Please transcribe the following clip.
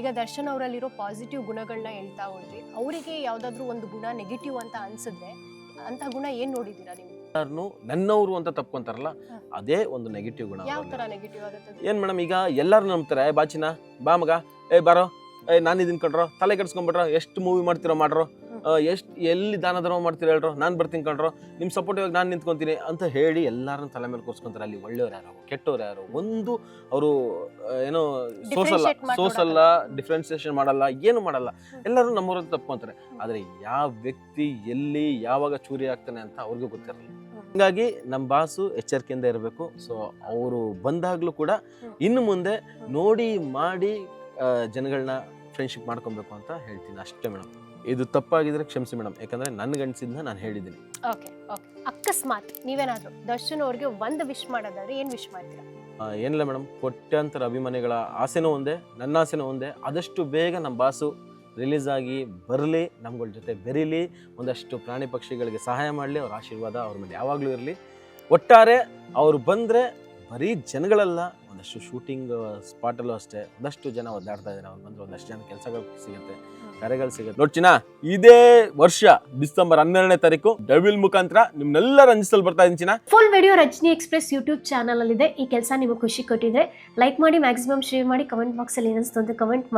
ಈಗ ದರ್ಶನ್ ಅವರಲ್ಲಿರೋ ಪಾಸಿಟಿವ್ ಗುಣಗಳನ್ನ ಹೇಳ್ತಾ ಹೋದ್ರಿ ಅವರಿಗೆ ಯಾವ್ದಾದ್ರು ಒಂದು ಗುಣ ನೆಗೆಟಿವ್ ಅಂತ ಅನ್ಸಿದ್ರೆ ಅಂತ ಗುಣ ಏನ್ ನೋಡಿದೀರಾ ನೀವು ಯಾರನ್ನು ನನ್ನವರು ಅಂತ ತಪ್ಕೊಂತಾರಲ್ಲ. ಅದೇ ಒಂದು ನೆಗೆಟಿವ್ ಗುಣ ಯಾವ. ತರ ನೆಗೆಟಿವ್ ಆಗುತ್ತೆ ಏನ್ ಮೇಡಮ್ ಈಗ ಎಲ್ಲರೂ ನಂಬ್ತಾರೆ "ಏ, ಬಾಚಿನ ಬಾ ಮಗ ಏ ಬಾರೋ ಏ ನಾನು ಇದನ್ ಕಂಡ್ರೋ ತಲೆ ಕೆಡ್ಸ್ಕೊಂಡ್ಬಿಟ್ರೋ ಎಷ್ಟು ಮೂವಿ ಮಾಡ್ತಿರೋ ಮಾಡ್ರೋ ಎಷ್ಟು ಎಲ್ಲಿ ದಾನ ಧರ್ಮ ಮಾಡ್ತೀರೋ ಹೇಳ್ರೋ ನಾನು ಬರ್ತೀನಿ ಕಣ್ರೋ ನಿಮ್ಮ ಸಪೋರ್ಟ್ ಇವಾಗ ನಾನು ನಿಂತ್ಕೊಂತೀನಿ ಅಂತ ಹೇಳಿ ಎಲ್ಲರನ್ನ ತಲೆ ಮೇಲೆ ಕೂರ್ಸ್ಕೊಂತಾರೆ ಅಲ್ಲಿ ಒಳ್ಳೆಯವ್ರು ಯಾರು ಕೆಟ್ಟವ್ರು ಯಾರು ಒಂದು ಅವರು ಏನೋ ಸೋಸಲ್ಲ ಸೋಸಲ್ಲ ಡಿಫ್ರೆನ್ಸಿಯೇಷನ್ ಮಾಡಲ್ಲ ಏನು ಮಾಡಲ್ಲ. ಎಲ್ಲರೂ ನಮ್ಮೂರಲ್ಲಿ ತಪ್ಪು ಅಂತಾರೆ ಆದರೆ ಯಾವ ವ್ಯಕ್ತಿ ಎಲ್ಲಿ ಯಾವಾಗ ಚೂರಿ ಆಗ್ತಾನೆ ಅಂತ ಅವ್ರಿಗೂ ಗೊತ್ತಿರಲ್ಲ. ಹಂಗಾಗಿ ನಮ್ಮ ಬಾಸು ಎಚ್ಚರಿಕೆಯಿಂದ ಇರಬೇಕು. ಸೊ ಅವರು ಬಂದಾಗಲೂ ಕೂಡ. ಇನ್ನು ಮುಂದೆ ನೋಡಿ ಮಾಡಿ ಜನಗಳನ್ನ ಫ್ರೆಂಡ್ಶಿಪ್ ಮಾಡ್ಕೊಬೇಕು ಅಂತ ಹೇಳ್ತೀನಿ. ಅಷ್ಟೇ ಮೇಡಮ್ ಇದು ತಪ್ಪಾಗಿದ್ರೆ ಕ್ಷಮಿಸಿ ಮೇಡಮ್ ಯಾಕಂದ್ರೆ ನನ್ಗನ್ಸಿದ್ನ ನಾನು ಹೇಳಿದ್ದೀನಿ. ಓಕೆ ಓಕೆ ಅಕಸ್ಮಾತ್ ನೀವೇನಾದ್ರು ದರ್ಶನ್ ಅವ್ರಿಗೆ ಒಂದು ವಿಶ್ ಮಾಡೋದಾದ್ರೆ ಏನ್ ವಿಶ್ ಮಾಡ್ತೀರಾ? ಏನಿಲ್ಲ ಮೇಡಮ್, ಕೋಟ್ಯಾಂತರ ಅಭಿಮಾನಿಗಳ ಆಸೆನೂ ಒಂದೇ, ನನ್ನ ಆಸೆನೂ ಒಂದೇ. ಆದಷ್ಟು ಬೇಗ ನಮ್ಮ ಬಾಸು ರಿಲೀಸ್ ಆಗಿ ಬರಲಿ, ನಮ್ಗಳ ಜೊತೆ ಬೆರೀಲಿ, ಒಂದಷ್ಟು ಪ್ರಾಣಿ ಪಕ್ಷಿಗಳಿಗೆ ಸಹಾಯ ಮಾಡಲಿ, ಅವ್ರ ಆಶೀರ್ವಾದ ಅವ್ರ ಮೇಲೆ ಯಾವಾಗಲೂ ಇರಲಿ. ಒಟ್ಟಾರೆ ಅವರು ಬಂದರೆ ಬರೀ ಜನಗಳೆಲ್ಲ ಒಂದಷ್ಟು ಶೂಟಿಂಗ್ ಸ್ಪಾಟಲ್ಲೂ ಅಷ್ಟೇ ಒಂದಷ್ಟು ಜನ ಒದ್ದಾಡ್ತಾ ಇದ್ದಾರೆ. ಅವ್ರು ಬಂದ್ರೆ ಒಂದಷ್ಟು ಜನ ಕೆಲಸಗಳು ಸಿಗುತ್ತೆ ಕರೆಗಳು ಸಿಗುತ್ತೆ. ನೋಡ್ಚಿನ ಇದೇ ವರ್ಷ ಡಿಸೆಂಬರ್ ಹನ್ನೆರಡನೇ ತಾರೀಕು ಡಬಿಲ್ ಮುಖಾಂತರ ನಿಮ್ನೆಲ್ಲ ರಂಜಿಸಲು ಬರ್ತಾ ಇದ್ದೀನಿ ಚಿನ್ನ. Full video Rajini express YouTube channel ಅಲ್ಲಿದೆ. ಈ ಕೆಲಸ ನಿಮಗೆ ಖುಷಿ ಕೊಟ್ಟಿದ್ರೆ ಲೈಕ್ ಮಾಡಿ ಮ್ಯಾಕ್ಸಿಮಮ್ ಶೇರ್ ಮಾಡಿ ಕಮೆಂಟ್ ಬಾಕ್ಸಲ್ಲಿ ಏನಿಸ್ತು ಅಂತ ಕಮೆಂಟ್